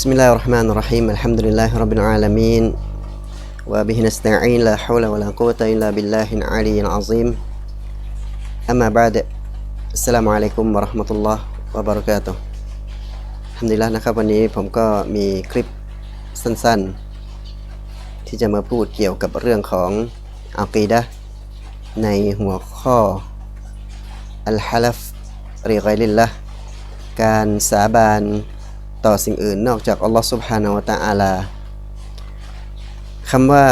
بسم الله الرحمن الرحيم الحمد لله رب العالمين وبه نستعين لا حول ولا قوة إلا بالله العلي العظيم أما بعد السلام عليكم ورحمة الله وبركاته ทำดีแล้วนะครับวันนี้ผมก็มีคลิปสั้นๆ ที่จะมาพูดเกี่ยวกับเรื่องของอัลกีดะในหัวข้ออัลฮะลัฟริไกลิลละการสาบาน ต่อสิ่งอื่นนอกจากอัลลอฮฺสุบฮานาวะตะอาลาคำว่า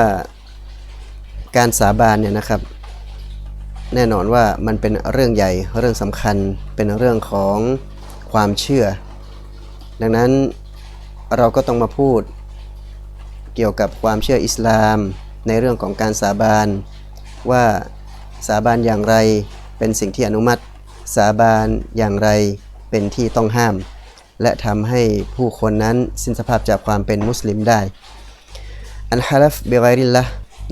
การสาบานเนี่ยนะครับ แน่นอนว่ามันเป็นเรื่องใหญ่เรื่องสำคัญเป็นเรื่องของความเชื่อ ดังนั้นเราก็ต้องมาพูดเกี่ยวกับความเชื่ออิสลาม ในเรื่องของการสาบานว่าสาบานอย่างไรเป็นสิ่งที่อนุมัติ สาบานอย่างไรเป็นที่ต้องห้าม และทำให้ผู้คนนั้นสิ้นสภาพจากความเป็นมุสลิมได้ อันฮาลัฟเบกริลละ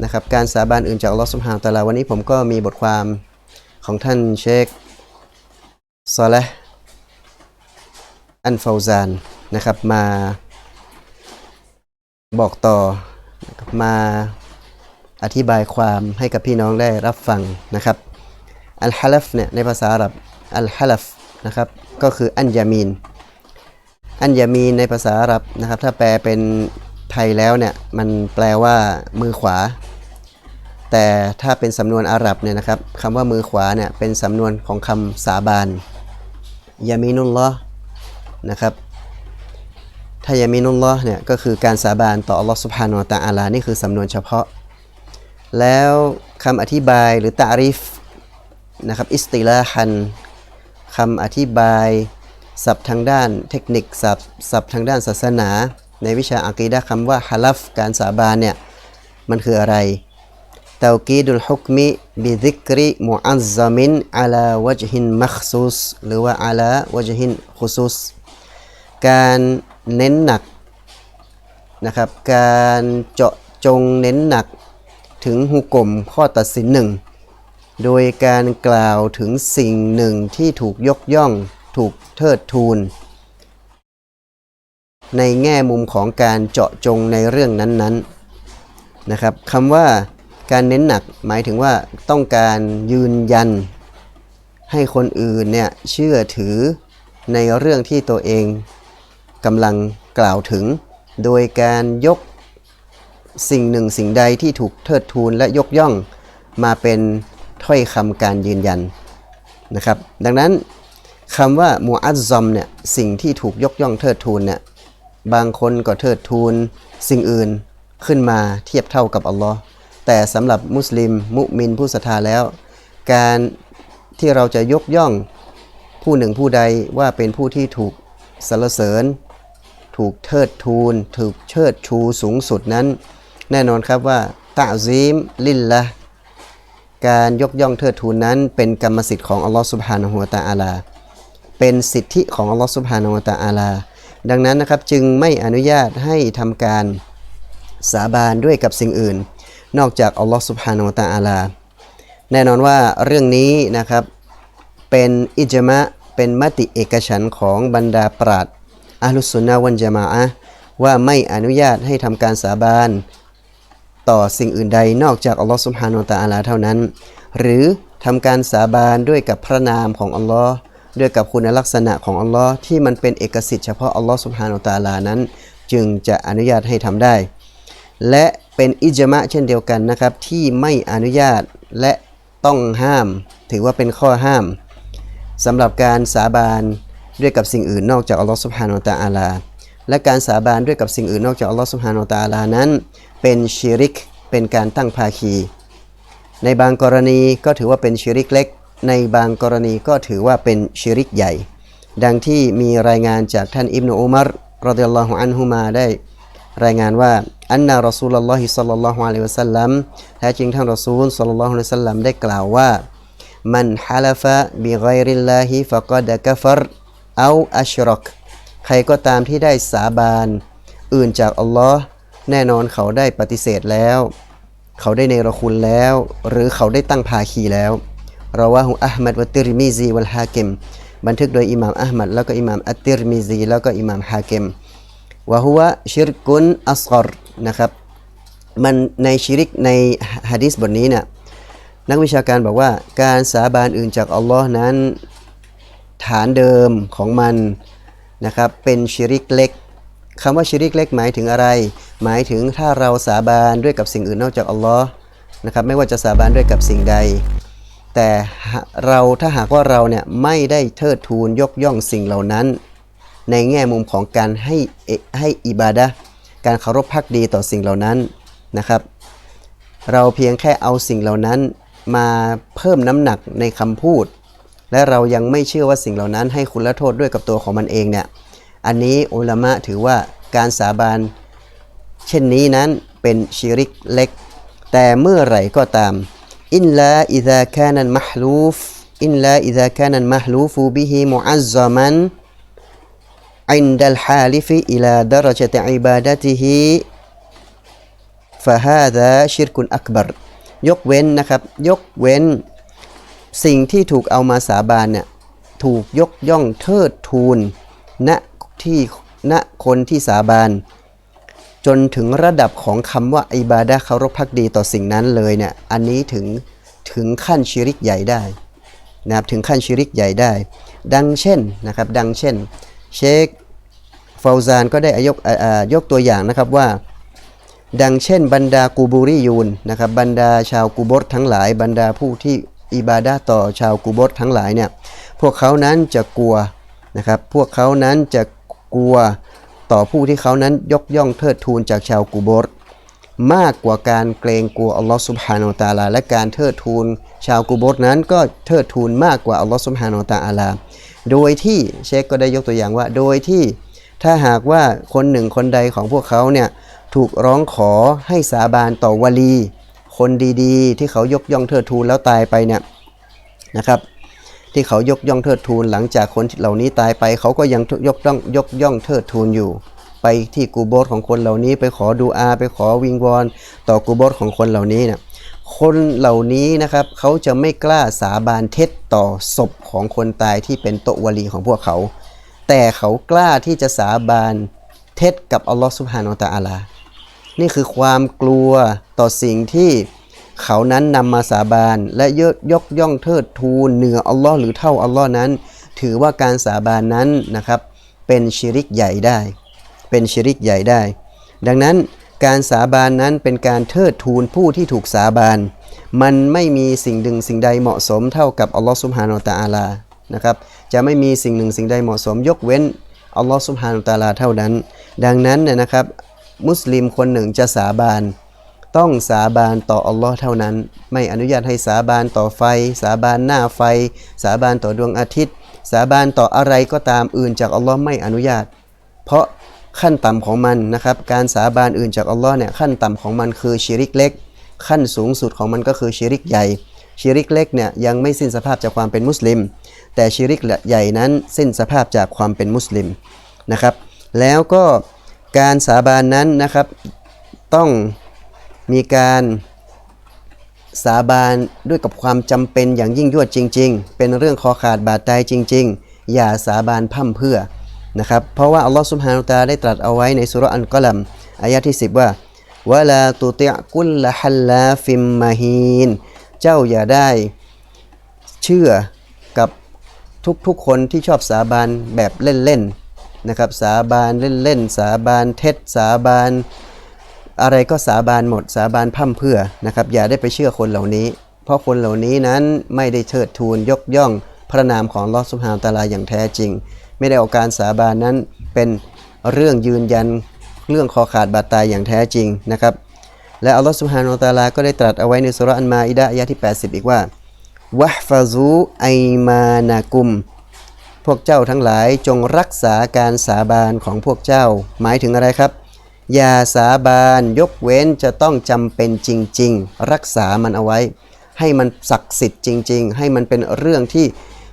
นะครับการสาบานอื่นจากลอสุบฮานตลาวันนี้ผมก็มีบทความของท่านเชคซอลห์อันฟาวซานนะครับมาบอกต่อมาอธิบายความให้กับพี่น้องได้รับฟังนะครับอัลฮาลัฟเนี่ยในภาษาอาหรับอัลฮาลัฟนะครับก็คืออันยามีน อันยามีในภาษาอาหรับนะครับ ถ้าแปลเป็นไทยแล้วเนี่ยมันแปลว่ามือขวา แต่ถ้าเป็นสำนวนอาหรับเนี่ยนะครับคำว่ามือขวาเนี่ยเป็นสำนวนของคำสาบานยามีนุลลอฮ์นะครับถ้ายามีนุลลอฮ์เนี่ยก็คือการสาบานต่ออัลลอฮ์สุบฮานาอัลตะอาลานี่คือสำนวนเฉพาะ แล้วคำอธิบายหรือตาริฟนะครับอิสติลาฮันคำอธิบาย ศัพท์ทางด้านเทคนิคศัพท์ศัพท์ทางด้านศาสนา ในวิชาอักีดะคำว่าฮาลัฟการสาบานเนี่ย มันคืออะไรเตากีดุลฮุกมิบิซิกริมุอัซซามินอาลาวจฮินมัคซุสหรือว่าอาลาวจฮินคุซุสการเน้นหนักนะครับการเจาะจงเน้นหนักถึงหุกลมข้อตัดสินหนึ่งโดยการกล่าวถึงสิ่งหนึ่งที่ถูกยกย่อง ถูกเทิดทูน ในแง่มุมของการเจาะจงในเรื่องนั้นๆนะครับคำว่าการเน้นหนักหมายถึงว่าต้องการยืนยัน ให้คนอื่นเนี่ยเชื่อถือในเรื่องที่ตัวเองกำลังกล่าวถึง โดยการยกสิ่งหนึ่งสิ่งใดที่ถูกเทิดทูนและยกย่องมาเป็นถ้อยคำการยืนยันนะครับ ดังนั้น คำว่ามูอัซซอมเนี่ยสิ่งที่ถูกยกย่องเทิดทูนเนี่ยบางคนก็เทิดทูนสิ่งอื่นขึ้นมาเทียบเท่ากับอัลลอฮ์แต่สำหรับมุสลิม มุมินผู้ศรัทธาแล้ว การที่เราจะยกย่องผู้หนึ่งผู้ใดว่าเป็นผู้ที่ถูกสรรเสริญ ถูกเทิดทูน ถูกเชิดชูสูงสุดนั้น แน่นอนครับว่าตะซีมลิลละการยกย่องเทิดทูนนั้นเป็นกรรมสิทธิ์ของอัลลอฮ์สุบฮานะฮูวะตะอาลา เป็นสิทธิของอัลลอฮ์สุบฮานาอัตะอาลา ดังนั้นนะครับจึงไม่อนุญาตให้ทำการสาบานด้วยกับสิ่งอื่น นอกจากอัลลอฮ์สุบฮานาอัตะอาลา แน่นอนว่าเรื่องนี้นะครับเป็นอิจมะเป็นมติเอกฉันของบรรดาปราดอัลุสุนนะวันจามะอะว่าไม่อนุญาตให้ทำการสาบานต่อสิ่งอื่นใดนอกจากอัลลอฮ์สุบฮานาอัตะอาลาเท่านั้น หรือทำการสาบานด้วยกับพระนามของอัลลอฮ์ ด้วยกับคุณลักษณะของอัลลอฮ์ที่มันเป็นเอกสิทธิ์เฉพาะอัลลอฮ์สุบฮานอตาลานั้น จึงจะอนุญาตให้ทำได้ และเป็นอิจมะเช่นเดียวกันนะครับ ที่ไม่อนุญาตและต้องห้าม ถือว่าเป็นข้อห้ามสำหรับการสาบานด้วยกับสิ่งอื่นนอกจากอัลลอฮ์สุบฮานอตาลาและการสาบานด้วยกับสิ่งอื่นนอกจากอัลลอฮ์สุบฮานอตาลานั้น เป็นชิริกเป็นการตั้งภาคี ในบางกรณีก็ถือว่าเป็นชิริกเล็ก ในบางกรณีก็ถือว่าเป็นชิริกใหญ่ ดังที่มีรายงานจากท่านอิบนุอุมัรรดิยัลลอฮุอันฮุมาได้ รายงานว่าอันนารอซูลลอฮิสัลลัลลอฮุอะลัยฮิวะสัลลัมแท้จริงท่านรอซูลสัลลัลลอฮุอะลัยฮิวะสัลลัมได้กล่าวว่ามันฮาลฟะบิไกริลลาฮิฟะกอดะกะฟรเอาอัชรอกใครก็ตามที่ได้สาบานอื่นจากอัลลอฮ์แน่นอนเขาได้ปฏิเสธแล้ว เขาได้เนรคุณแล้ว หรือเขาได้ตั้งภาคีแล้ว ราว่าฮุอัลมัดวะติรมิซีวัลฮากิมบันทึกโดยอิหม่ามอัลมัดแล้วก็อิหม่ามอัตติรมิซีแล้วก็อิหม่ามฮากิมวะฮุวะชิรกุนอัสกอรนะครับมันในชิริกในฮะดิษบทนี้เนี่ยนักวิชาการบอกว่าการสาบานอื่นจากอัลลอฮ์นั้น ฐานเดิมของมันนะครับเป็นชิริกเล็กคำว่าชิริกเล็กหมายถึงอะไร หมายถึงถ้าเราสาบานด้วยกับสิ่งอื่นนอกจากอัลลอฮ์นะครับไม่ว่าจะสาบานด้วยกับสิ่งใด แต่เราถ้าหากว่าเราเนี่ยไม่ได้เทิดทูนยกย่องสิ่งเหล่านั้น ในแง่มุมของการให้ให้อิบาดะการเคารพพักดีต่อสิ่งเหล่านั้นนะครับ เราเพียงแค่เอาสิ่งเหล่านั้นมาเพิ่มน้ำหนักในคำพูด และเรายังไม่เชื่อว่าสิ่งเหล่านั้นให้คุณละโทษด้วยกับตัวของมันเองเนี่ยอันนี้อุลามะถือว่าการสาบานเช่นนี้นั้นเป็นชิริกเล็ก แต่เมื่อไหร่ก็ตาม อินลาอิซาคานันมหลูฟอินลาอิซาคานันมหลูฟูบิฮิมุอัซมันอินดัลฮาลิฟิอิลาดารจตอิบาดะติฮิฟะฮาดะชิรกุนอักบรยกเว้นนะครับ ยกเว้น สิ่งที่ถูกเอามาสาบานเนี่ยถูกยกย่องเทิดทูนณที่ณคนที่สาบาน จนถึงระดับของคำว่าอิบาดะเคารพพักดีต่อสิ่งนั้นเลยเนี่ยอันนี้ถึงถึงขั้นชิริกใหญ่ได้นะครับถึงขั้นชิริกใหญ่ได้ ดังเช่นนะครับดังเช่น เชคฟาวซานก็ได้ยกยกตัวอย่างนะครับว่า ดังเช่น บรรดากูบูรียูนนะครับบรรดาชาวกูบรทั้งหลาย บรรดาผู้ที่อิบาดาต่อชาวกูบรทั้งหลายเนี่ยพวกเขานั้นจะกลัวนะครับพวกเขานั้นจะกลัว ต่อผู้ที่เขานั้นยกย่องเทิดทูนจากชาวกูบรมากกว่าการเกรงกลัวอัลลอฮฺสุบฮานาอัลตาลา และการเทิดทูนชาวกูบรนั้นก็เทิดทูนมากกว่าอัลลอฮฺสุบฮานาอัลตาลา โดยที่เชคก็ได้ยกตัวอย่างว่า โดยที่ถ้าหากว่าคนหนึ่งคนใดของพวกเขาเนี่ยถูกร้องขอให้สาบานต่อวลี คนดีๆ ที่เขายกย่องเทิดทูนแล้วตายไปเนี่ยนะครับ ที่เขายกย่องเทิดทูนหลังจากคนเหล่านี้ตายไป เขาก็ยังยกย่องยกย่องเทิดทูนอยู่ ไปที่กูโบสของคนเหล่านี้ ไปขอดูอา ไปขอวิงวอนต่อกูโบสของคนเหล่านี้เนี่ยคนเหล่านี้นะครับเขาจะไม่กล้าสาบานเท็จต่อศพของคนตายที่เป็นโตวลีของพวกเขา แต่เขากล้าที่จะสาบานเท็จกับอัลลอฮฺสุบฮานาอัลตะอาลานี่คือความกลัวต่อสิ่งที่ เขานั้นนำมาสาบานและยยกย่องเทิดทูนเหนืออัลลอฮ์หรือเท่าอัลลอฮ์นั้น ถือว่าการสาบานนั้นนะครับ เป็นชิริกใหญ่ได้ เป็นชิริกใหญ่ได้ ดังนั้นการสาบานนั้นเป็นการเทิดทูนผู้ที่ถูกสาบาน มันไม่มีสิ่งดึงสิ่งใดเหมาะสมเท่ากับอัลลอฮ์สุบฮานาอัลตะอาลานะครับจะไม่มีสิ่งหนึ่งสิ่งใดเหมาะสม ยกเว้นอัลลอฮ์สุบฮานาอัลตะอาลาเท่านั้น ดังนั้นเนี่ยนะครับ มุสลิมคนหนึ่งจะสาบาน ต้องสาบานต่ออัลลอฮ์เท่านั้น ไม่อนุญาตให้สาบานต่อไฟ สาบานหน้าไฟ สาบานต่อดวงอาทิตย์ สาบานต่ออะไรก็ตามอื่นจากอัลลอฮ์ไม่อนุญาต เพราะขั้นต่ำของมันนะครับการสาบานอื่นจากอัลลอฮ์เนี่ยขั้นต่ำของมันคือชิริกเล็ก ขั้นสูงสุดของมันก็คือชิริกใหญ่ชิริกเล็กเนี่ยยังไม่สิ้นสภาพจากความเป็นมุสลิม แต่ชิริกใหญ่นั้นสิ้นสภาพจากความเป็นมุสลิมนะครับ แล้วก็การสาบานนั้นนะครับต้อง มีการสาบานด้วยกับความจำเป็นอย่างยิ่งยวดจริง ๆ เป็นเรื่องคอขาดบาดตายจริง ๆ อย่าสาบานพ่ำเพื่อนะครับ เพราะว่าอัลลอฮฺสุบฮานุตาได้ตรัสเอาไว้ในสุรอันกลัมอายะที่ 10 ว่าวะลาตุติกุลละฮัลลาฟิมมาฮีน เจ้าอย่าได้เชื่อกับทุกๆคนที่ชอบสาบานแบบเล่นๆนะครับ สาบานเล่นๆ สาบานเท็จ สาบาน อะไรก็สาบานหมดสาบานพ่ำเพื่อนะครับอย่าได้ไปเชื่อคนเหล่านี้ เพราะคนเหล่านี้นั้นไม่ได้เชิดทูนยกย่องพระนามของลอสุภาตาลาอย่างแท้จริง ไม่ได้เอาการสาบานนั้นเป็นเรื่องยืนยันเรื่องคอขาดบาดตายอย่างแท้จริงนะครับและอัลลอฮฺสุฮานาตาลาก็ได้ตรัสเอาไว้ในสุรอันมาอิดะยะที่ 80 อีกว่าวะฟาซูไอมานากุม พวกเจ้าทั้งหลายจงรักษาการสาบานของพวกเจ้า หมายถึงอะไรครับ อย่าสาบานยกเว้นจะต้องจำเป็นจริง ๆ รักษามันเอาไว้ ให้มันศักดิ์สิทธิ์จริง ๆ ให้มันเป็นเรื่องที่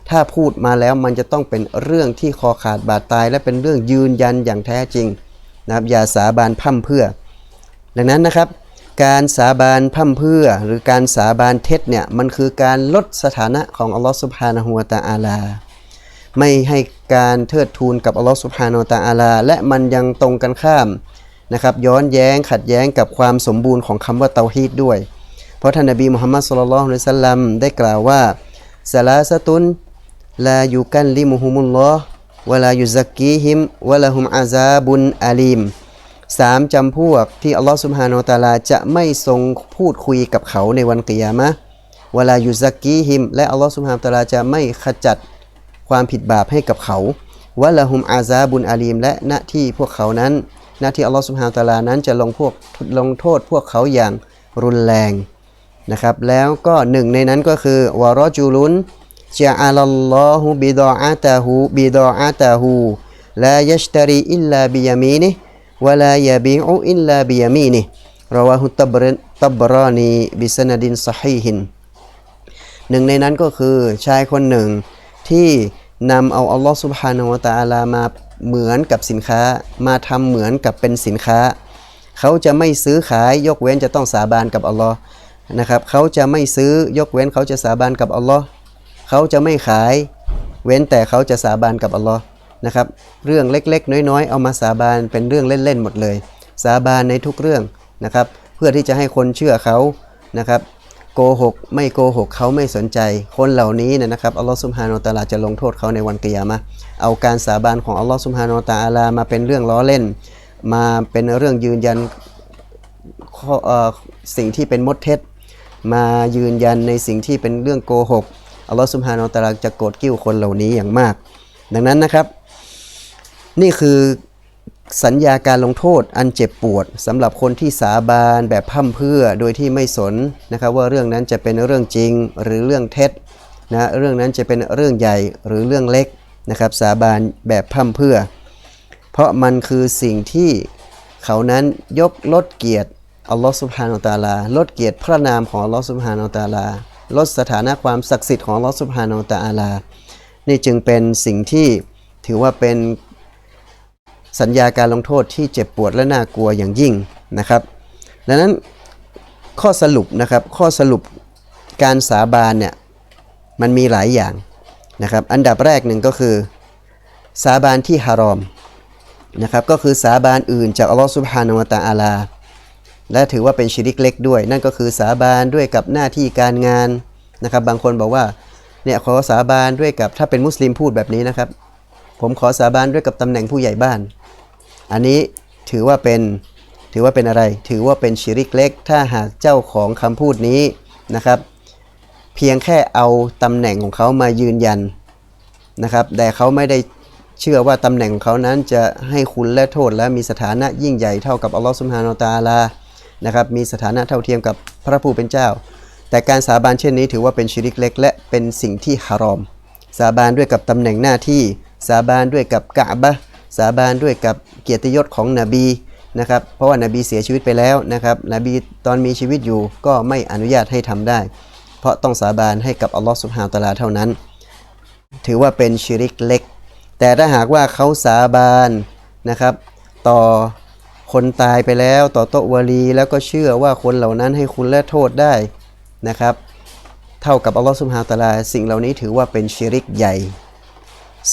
ถ้าพูดมาแล้วมันจะต้องเป็นเรื่องที่คอขาดบาดตาย และเป็นเรื่องยืนยันอย่างแท้จริงนะครับอย่าสาบานพั่มเพื่อ ดังนั้นนะครับ การสาบานพั่มเพื่อ หรือการสาบานเท็จเนี่ยมันคือการลดสถานะของอัลลอฮฺสุบฮานะฮูวะตะอาลาไม่ให้การเทิดทูนกับอัลลอฮฺสุบฮานาอัลตะอาลาและมันยังตรงกันข้าม นะครับย้อนแย้งขัดแย้งกับความสมบูรณ์ของคำว่าเตาฮีดด้วย เพราะท่านนบีมุฮัมมัดสุลลัลฮุอะลัยฮิวะสัลลัมได้กล่าวว่าซาลาสตุนลายุกันลิมุฮุมุลลอฮ์วลายุซักกีฮิมวะละฮุมอาซาบุนอาลีมสามจำพวกที่อัลลอฮ์สุบฮานาอัลตาลาจะไม่ทรงพูดคุยกับเขาในวันกิยามะห์วลายุซักกีฮิม และอัลลอฮ์สุบฮานาอัลตาลาจะไม่ขจัดความผิดบาปให้กับเขาวะละหุมอาซาบุนอาลีม และหน้าที่พวกเขานั้น น้าที่อัลลอฮฺสุบฮานตะอาลานั้นจะลงพวกลงโทษพวกเขาอย่างรุนแรงนะครับ แล้วก็หนึ่งในนั้นก็คือวารจูลุนจะอัลลอฮุบิดออาตาฮูบิดออาตาฮูลายัชตรีอิลลาบิยามีนิวลายาบิอุอิลลาบิยามีนิราวาฮุตับรตับรานีบิสนดินซฮีฮินหนึ่งในนั้นก็คือชายคนหนึ่งที่นำเอาอัลลอฮฺสุบฮานาวะตะอาลามา เหมือนกับสินค้า มาทำเหมือนกับเป็นสินค้า เขาจะไม่ซื้อขายยกเว้นจะต้องสาบานกับอัลลอฮ์นะครับเขาจะไม่ซื้อยกเว้นเขาจะสาบานกับอัลลอฮ์เขาจะไม่ขาย เว้นแต่เขาจะสาบานกับอัลลอฮ์นะครับ เรื่องเล็กๆ น้อยๆ เอามาสาบานเป็นเรื่องเล่นๆหมดเลย สาบานในทุกเรื่องนะครับ เพื่อที่จะให้คนเชื่อเขานะครับโกหกไม่โกหกเขาไม่สนใจ คนเหล่านี้นะครับอัลลอฮฺซุบฮานาอัลตะอาลาจะลงโทษเขาในวันกิยามะ เอาการสาบานของอัลลอฮฺซุบฮานาอัลตะอาลามาเป็นเรื่องล้อเล่น มาเป็นเรื่องยืนยันสิ่งที่เป็นมดเท็จ มายืนยันในสิ่งที่เป็นเรื่องโกหกอัลลอฮฺซุบฮานาอัลตาลาจะโกรธกิ้วคนเหล่านี้อย่างมาก ดังนั้นนะครับ นี่คือสัญญาการลงโทษอันเจ็บปวดสำหรับคนที่สาบานแบบพร่ำเพื่อโดยที่ไม่สนนะครับว่าเรื่องนั้นจะเป็นเรื่องจริงหรือเรื่องเท็จนะเรื่องนั้นจะเป็นเรื่องใหญ่หรือเรื่องเล็ก นะครับสาบานแบบพร่ำเพื่อ เพราะมันคือสิ่งที่เขานั้นยกลดเกียรติอัลลอฮฺสุบฮานาอัลตาลา ลดเกียรติพระนามของอัลลอฮฺสุบฮานาอัลตาลา ลดสถานะความศักดิ์สิทธิ์ของอัลลอฮฺสุบฮานาอัลตาลา นี่จึงเป็นสิ่งที่ถือว่าเป็นสัญญาการลงโทษที่เจ็บปวดและน่ากลัวอย่างยิ่งนะครับ ดังนั้นข้อสรุปนะครับข้อสรุปการสาบานเนี่ยมันมีหลายอย่าง นะครับอันดับแรกหนึ่งก็คือ สาบานที่ฮารอมนะครับก็คือสาบานอื่นจากอัลลอฮฺซุบฮานาวะตะอาลา และถือว่าเป็นชิริกเล็กด้วย นั่นก็คือสาบานด้วยกับหน้าที่การงานนะครับ บางคนบอกว่าเนี่ยขอสาบานด้วยกับถ้าเป็นมุสลิมพูดแบบนี้นะครับ ผมขอสาบานด้วยกับตำแหน่งผู้ใหญ่บ้าน อันนี้ถือว่าเป็นถือว่าเป็นอะไร ถือว่าเป็นชิริกเล็ก ถ้าหากเจ้าของคำพูดนี้นะครับ เพียงแค่เอาตำแหน่งของเขามายืนยันนะครับ แต่เขาไม่ได้เชื่อว่าตำแหน่งของเขานั้นจะให้คุณและโทษและมีสถานะยิ่งใหญ่เท่ากับอัลลอฮฺสุบฮานาตาลานะครับมีสถานะเท่าเทียมกับพระผู้เป็นเจ้า แต่การสาบานเช่นนี้ถือว่าเป็นชิริกเล็ก และเป็นสิ่งที่ฮารอม สาบานด้วยกับตำแหน่งหน้าที่ สาบานด้วยกับกะบะสาบานด้วยกับเกียรติยศของนบีนะครับเพราะว่านบีเสียชีวิตไปแล้วนะครับนบีตอนมีชีวิตอยู่ก็ไม่อนุญาตให้ทำได้ เพราะต้องสาบานให้กับอัลลอฮฺสุบฮานตะอาลาเท่านั้น ถือว่าเป็นชิริกเล็ก แต่ถ้าหากว่าเขาสาบานนะครับ ต่อคนตายไปแล้วต่อโตวาลีแล้วก็เชื่อว่าคนเหล่านั้นให้คุณและโทษได้นะครับ เท่ากับอัลลอฮฺสุบฮานตะอาลาสิ่งเหล่านี้ถือว่าเป็นชิริกใหญ่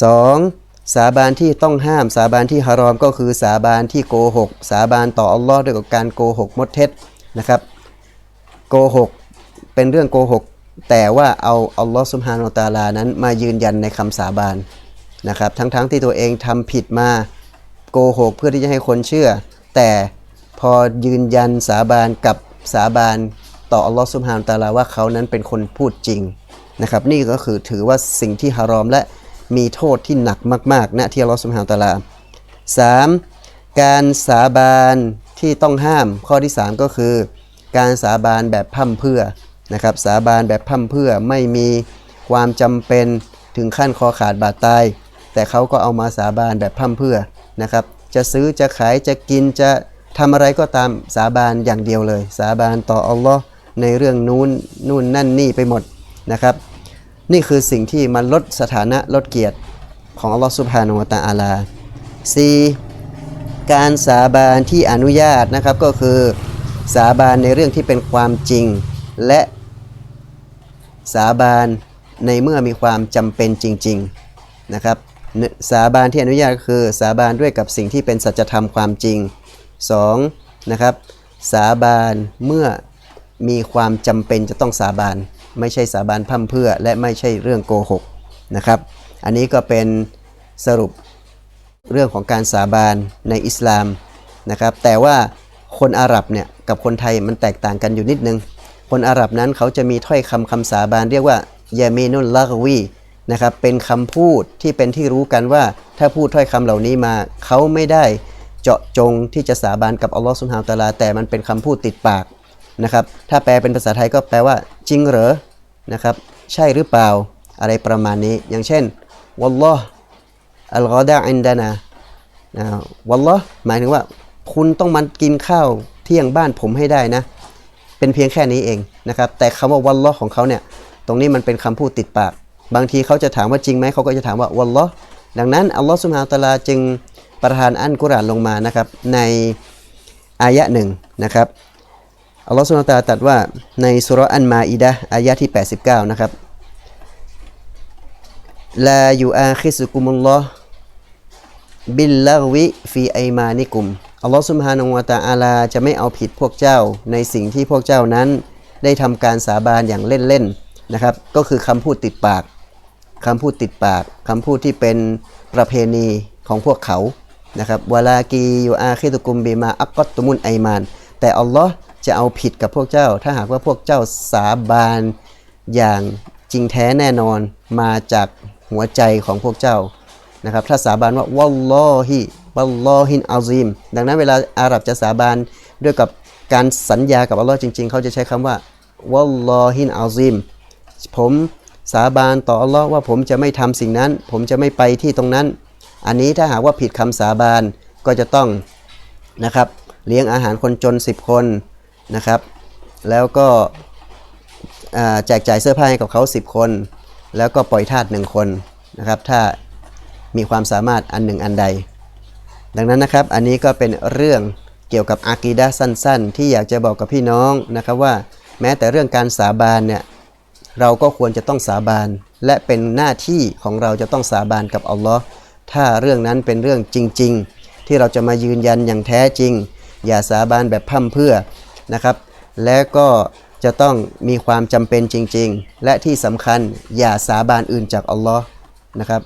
2. สาบานที่ต้องห้ามสาบานที่ฮารอมก็คือสาบานที่โกหก สาบานต่ออัลลอฮ์ด้วยกับการโกหกมดเท็จนะครับ โกหก เป็นเรื่องโกหก แต่ว่าเอาอัลลอฮ์สุบฮานาอัลตาลานั้นมายืนยันในคำสาบานนะครับทั้งๆทที่ตัวเองทำผิดมาโกหกเพื่อที่จะให้คนเชื่อ แต่พอยืนยันสาบานกับสาบานต่ออัลลอฮ์สุบฮานอตาลาว่าเขานั้นเป็นคนพูดจริงนะครับนี่ก็คือถือว่าสิ่งที่ฮารอมและมีโทษที่หนักมากๆนะที่อัลลอฮ์สุบฮานาอัลตาลา 3. การสาบานที่ต้องห้ามข้อที่ 3 ก็คือ การสาบานแบบพั่มเพื่อ นะครับสาบานแบบพั่มเพื่อไม่มีความจำเป็นถึงขั้นคอขาดบาดตาย แต่เขาก็เอามาสาบานแบบพั่มเพื่อนะครับจะซื้อจะขายจะกินจะทำอะไรก็ตามสาบานอย่างเดียวเลย สาบานต่ออัลลอฮ์ในเรื่องนู้นนู่นนั่นนี่ไปหมดนะครับ นี่คือสิ่งที่มันลดสถานะลดเกียรติของอัลลอฮ์สุบฮานาอะตะอาลา 4. การสาบานที่อนุญาตนะครับก็คือ สาบานในเรื่องที่เป็นความจริง และ สาบานในเมื่อมีความจำเป็นจริง ๆนะครับ สาบานที่อนุญาตก็คือสาบานด้วยกับสิ่งที่เป็นสัจธรรมความจริง 2. นะครับ สาบานเมื่อมีความจำเป็นจะต้องสาบาน ไม่ใช่สาบานพร่ำเพื่อ และไม่ใช่เรื่องโกหกนะครับ อันนี้ก็เป็นสรุปเรื่องของการสาบานในอิสลามนะครับ แต่ว่าคนอาหรับเนี่ยกับคนไทยมันแตกต่างกันอยู่นิดนึง คนอาหรับนั้นเขาจะมีถ้อยคำคำสาบานเรียกว่ายาเมนุลลากวีนะครับเป็นคำพูดที่เป็นที่รู้กันว่าถ้าพูดถ้อยคำเหล่านี้มาเขาไม่ได้เจาะจงที่จะสาบานกับอัลลอฮ์สุบฮานตาลา แต่มันเป็นคำพูดติดปากนะครับถ้าแปลเป็นภาษาไทยก็แปลว่าจริงเหรอนะครับใช่หรือเปล่าอะไรประมาณนี้ อย่างเช่นวัลลอฮ์อัลกอดาอินดานานะวัลลอฮ์หมายถึงว่า คุณต้องมากินข้าวเที่ยงบ้านผมให้ได้นะ เป็นเพียงแค่นี้เองนะครับ แต่คำว่าวัลลอของเขาเนี่ย ตรงนี้มันเป็นคำพูดติดปาก บางทีเขาจะถามว่าจริงไหมเขาก็จะถามว่าวัลลอดังนั้นอัลลอฮ์สุบฮานตะอาลาจึงประทานอันกุรานลงมานะครับ ในอายะหนึ่งนะครับอัลลอฮ์สุบฮาตาลาตรัสว่าในสุรอันมาอิดะอายะที่ 89 นะครับลายูอาคิสุกุมุลลอฮ์บิลลาวิฟีไอมานิกุม อัลลอฮฺสุบฮานาอูวะตะอาลาจะไม่เอาผิดพวกเจ้าในสิ่งที่พวกเจ้านั้น ได้ทำการสาบานอย่างเล่นๆนะครับ ก็คือคำพูดติดปากคำพูดติดปากคำพูดที่เป็นประเพณีของพวกเขานะครับวาลากียูอาคิตุกุมบีมาอักกตตุมุนไอมาน แต่อัลลอฮ์จะเอาผิดกับพวกเจ้า ถ้าหากว่าพวกเจ้าสาบานอย่างจริงแท้แน่นอนมาจากหัวใจของพวกเจ้านะครับ ถ้าสาบานว่าวัลลอฮิ วัลลอฮินอาซิมดังนั้นเวลาอาหรับจะสาบานด้วยกับการสัญญากับอัลลอฮ์จริง ๆ เขาจะใช้คำว่าวัลลอฮินอาซิมผมสาบานต่ออัลลอฮ์ว่าผมจะไม่ทำสิ่งนั้น ผมจะไม่ไปที่ตรงนั้น อันนี้ถ้าหากว่าผิดคำสาบานก็จะต้องนะครับเลี้ยงอาหารคนจน 10 คนนะครับ แล้วก็แจกจ่ายเสื้อผ้าให้กับเขา 10 คน แล้วก็ปล่อยทาสหนึ่งคนนะครับ ถ้ามีความสามารถอันหนึ่งอันใด ดังนั้นนะครับอันนี้ก็เป็นเรื่องเกี่ยวกับอากีดะสั้น ๆ ที่อยากจะบอกกับพี่น้องนะครับว่า แม้แต่เรื่องการสาบานเนี่ยเราก็ควรจะต้องสาบาน และเป็นหน้าที่ของเราจะต้องสาบานกับอัลลอฮ์ถ้าเรื่องนั้นเป็นเรื่องจริง ๆ ที่เราจะมายืนยันอย่างแท้จริง อย่าสาบานแบบพร่ำเพื่อนะครับ และก็จะต้องมีความจำเป็นจริง ๆ และที่สำคัญอย่าสาบานอื่นจากอัลลอฮ์นะครับ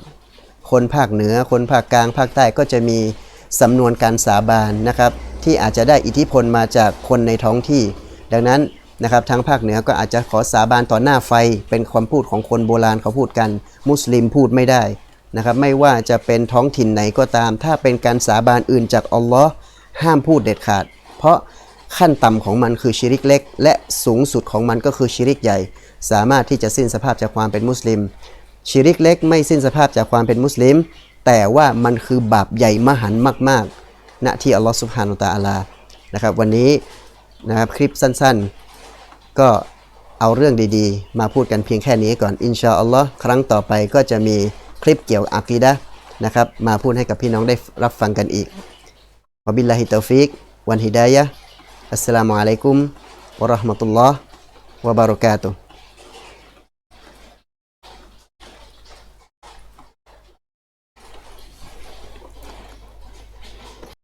คนภาคเหนือคนภาคกลางภาคใต้ก็จะมี สำนวนการสาบานนะครับ ที่อาจจะได้อิทธิพลมาจากคนในท้องที่ ดังนั้นนะครับทางภาคเหนือก็อาจจะขอสาบานต่อหน้าไฟ เป็นความพูดของคนโบราณเขาพูดกัน มุสลิมพูดไม่ได้นะครับไม่ว่าจะเป็นท้องถิ่นไหนก็ตาม ถ้าเป็นการสาบานอื่นจากอัลลอฮ์ห้ามพูดเด็ดขาด เพราะขั้นต่ำของมันคือชิริกเล็ก และสูงสุดของมันก็คือชิริกใหญ่ สามารถที่จะสิ้นสภาพจากความเป็นมุสลิมชิริกเล็กไม่สิ้นสภาพจากความเป็นมุสลิม แต่ว่ามันคือบาปใหญ่มหันมากๆณที่อัลลอฮฺสุบฮานุตะอาลานะครับ วันนี้นะครับคลิปสั้นๆ ก็เอาเรื่องดีๆ มาพูดกันเพียงแค่นี้ก่อนอินชาอัลลอฮ์ครั้งต่อไปก็จะมีคลิปเกี่ยวกับอากีดะนะครับมาพูดให้กับพี่น้องได้รับฟังกันอีกวบิลลาฮิตอฟิกวันฮิดายะอัสสลามุอะลัยกุมวะราะห์มะตุลลอฮ์วะบารอกาตุ